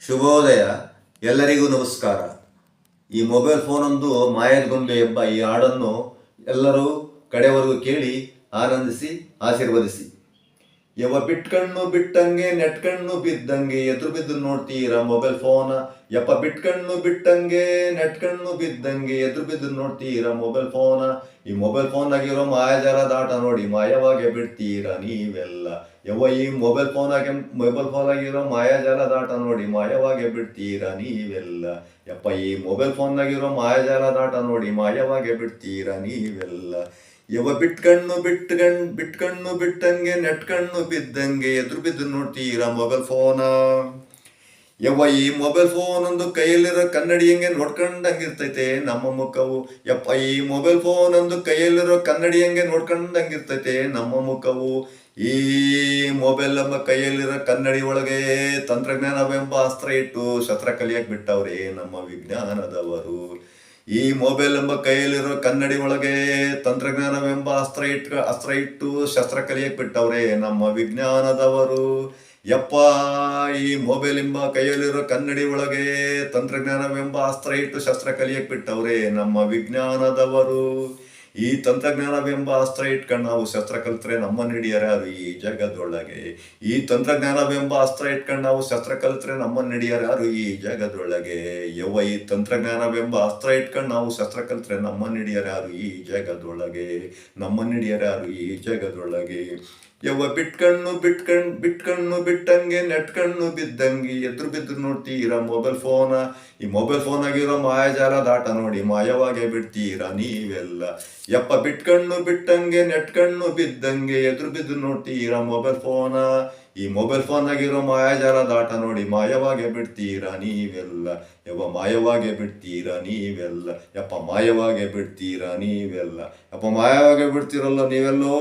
ಶುಭೋದಯ. ಎಲ್ಲರಿಗೂ ನಮಸ್ಕಾರ. ಈ ಮೊಬೈಲ್ ಫೋನೊಂದು ಮಾಯದ ಗೊಂಬೆ ಎಂಬ ಈ ಹಾಡನ್ನು ಎಲ್ಲರೂ ಕಡೆವರೆಗೂ ಕೇಳಿ ಆನಂದಿಸಿ, ಆಶೀರ್ವದಿಸಿ. ಯವ ಬಿಟ್ಕಣ್ಣು ಬಿಟ್ಟಂಗೆ, ನೆಟ್ಕಣ್ಣು ಬಿದ್ದಂಗೆ, ಎದುರು ಬಿದ್ದು ನೋಡ್ತೀರಾ ಮೊಬೈಲ್ ಫೋನ ಯಪ್ಪ ಬಿಟ್ಕಣ್ಣು ಬಿಟ್ಟಂಗೆ, ನೆಟ್ಕಣ್ಣು ಬಿದ್ದಂಗೆ, ಎದುರು ಬಿದ್ದು ನೋಡ್ತೀರಾ ಮೊಬೈಲ್ ಫೋನ ಈ ಮೊಬೈಲ್ ಫೋನ್ನಾಗಿರೋ ಮಾಯಾಜಾಲದ ದಾಟ ನೋಡಿ, ಮಾಯವಾಗೆ ಬಿಡ್ತೀರಾ ನೀವೆಲ್ಲ? ಯವ ಈ ಮೊಬೈಲ್ ಫೋನಾಗೆ ಮೊಬೈಲ್ ಫೋನ್ ಆಗಿರೋ ಮಾಯಾಜಾಲದ ದಾಟ ನೋಡಿ, ಮಾಯವಾಗೆ ಬಿಡ್ತೀರಾ ನೀವೆಲ್ಲ? ಯಪ್ಪ, ಈ ಮೊಬೈಲ್ ಫೋನ್ನಾಗಿರೋ ಮಾಯಜಾಲ ಆಟ ನೋಡಿ ಮಾಯವಾಗೆ ಬಿಡ್ತೀರಾ ನೀವೆಲ್ಲ? ಯವ ಬಿಟ್ಕಣ್ಣು ಬಿಟ್ಕಣ್, ಬಿಟ್ಕಣ್ಣು ಬಿಟ್ಟಂಗೆ, ನೆಟ್ಕಣ್ಣು ಬಿದ್ದಂಗೆ ಎದುರು ಬಿದ್ದು ನೋಡ್ತೀರಾ ಮೊಬೈಲ್ ಫೋನ ಯವ್ವ ಈ ಮೊಬೈಲ್ ಫೋನ್ ಒಂದು ಕೈಯಲ್ಲಿರೋ ಕನ್ನಡಿ ಹೆಂಗೆ ನೋಡ್ಕೊಂಡಂಗಿರ್ತೈತೆ ನಮ್ಮ ಮುಖವು. ಯಪ್ಪ, ಈ ಮೊಬೈಲ್ ಫೋನ್ ಒಂದು ಕೈಯಲ್ಲಿರೋ ಕನ್ನಡಿ ಹೆಂಗೆ ನೋಡ್ಕೊಂಡಂಗಿರ್ತೈತೆ ನಮ್ಮ ಮುಖವು. ಈ ಮೊಬೈಲ್ ಎಂಬ ಕೈಯಲ್ಲಿರೋ ಕನ್ನಡಿ ಒಳಗೆ ತಂತ್ರಜ್ಞಾನವೆಂಬ ಅಸ್ತ್ರ ಇಟ್ಟು ಶಸ್ತ್ರ ಕಲಿಯಕ್ಕೆ ಬಿಟ್ಟವ್ರೆ ನಮ್ಮ ವಿಜ್ಞಾನದವರು. ಈ ಮೊಬೈಲ್ ಎಂಬ ಕೈಯಲ್ಲಿರೋ ಕನ್ನಡಿ ಒಳಗೆ ತಂತ್ರಜ್ಞಾನವೆಂಬ ಅಸ್ತ್ರ ಇಟ್ಟು ಅಸ್ತ್ರ ಇಟ್ಟು ಶಸ್ತ್ರ ಕಲಿಯಕ್ ಬಿಟ್ಟವ್ರೆ ನಮ್ಮ ವಿಜ್ಞಾನದವರು. ಯಪ್ಪ, ಈ ಮೊಬೈಲ್ ಎಂಬ ಕೈಯಲ್ಲಿರೋ ಕನ್ನಡಿ ಒಳಗೆ ತಂತ್ರಜ್ಞಾನವೆಂಬ ಅಸ್ತ್ರ ಇಟ್ಟು ಶಸ್ತ್ರ ಕಲಿಯಕ್ಕೆ ಬಿಟ್ಟವ್ರೆ ನಮ್ಮ ವಿಜ್ಞಾನದವರು. ಈ ತಂತ್ರಜ್ಞಾನವೆಂಬ ಅಸ್ತ್ರ ಇಟ್ಕೊಂಡು ನಾವು ಶಸ್ತ್ರ ಕಲ್ತ್ರೆ ನಮ್ಮನ್ನ ಅದು ಈ ಜಗದೊಳಗೆ ಈ ತಂತ್ರಜ್ಞಾನವೆಂಬ ಅಸ್ತ್ರ ಇಟ್ಕೊಂಡು ನಾವು ಶಸ್ತ್ರ ಕಲ್ತ್ರೆ ನಮ್ಮನ್ನ ಹಿಡಿಯರಾರು ಈ ಜಗದೊಳಗೆ ಯವ್ವ, ಈ ತಂತ್ರಜ್ಞಾನವೆಂಬ ಅಸ್ತ್ರ ಇಟ್ಕೊಂಡು ನಾವು ಶಸ್ತ್ರ ಕಲ್ತ್ರೆ ನಮ್ಮನ್ನ ಹಿಡಿಯರಾರು ಈ ಜಗದೊಳಗೆ ನಮ್ಮನ್ನ ಹಿಡಿಯರಾರು ಈ ಜಗದೊಳಗೆ ಯವ್ವ, ಬಿಟ್ಕಣ್ಣು ಬಿಟ್ಕಣ್, ಬಿಟ್ಕಣ್ಣು ಬಿಟ್ಟಂಗೆ, ನೆಟ್ಕಣ್ಣು ಬಿದ್ದಂಗೆ, ಎದುರು ಬಿದ್ದು ನೋಡ್ತೀರಾ ಮೊಬೈಲ್ ಫೋನ? ಈ ಮೊಬೈಲ್ ಫೋನ್ ಆಗಿರೋ ಮಾಯಾಜಾಲ ದಾಟ ನೋಡಿ, ಮಾಯವಾಗೇ ಬಿಡ್ತೀರಾ ನೀವೆಲ್ಲ? ಯಪ್ಪ ಬಿಟ್ಕಣ್ಣು ಬಿಟ್ಟಂಗೆ, ನೆಟ್ಕಣ್ಣು ಬಿದ್ದಂಗೆ, ಎದುರು ಬಿದ್ದು ನೋಡ್ತೀರಾ ಮೊಬೈಲ್ ಫೋನ ಈ ಮೊಬೈಲ್ ಫೋನ್ ಆಗಿರೋ ಮಾಯಾಜಾರ ದಾಟ ನೋಡಿ ಮಾಯವಾಗೆ ಬಿಡ್ತೀರಾ ನೀವೆಲ್ಲ? ಯಪ್ಪ ಮಾಯವಾಗೆ ಬಿಡ್ತೀರಾ ನೀವೆಲ್ಲ? ಯಪ್ಪ, ಮಾಯವಾಗೆ ಬಿಡ್ತೀರಾ ನೀವೆಲ್ಲ? ಯಪ್ಪ, ಮಾಯವಾಗೆ ಬಿಡ್ತೀರಲ್ಲ ನೀವೆಲ್ಲೋ?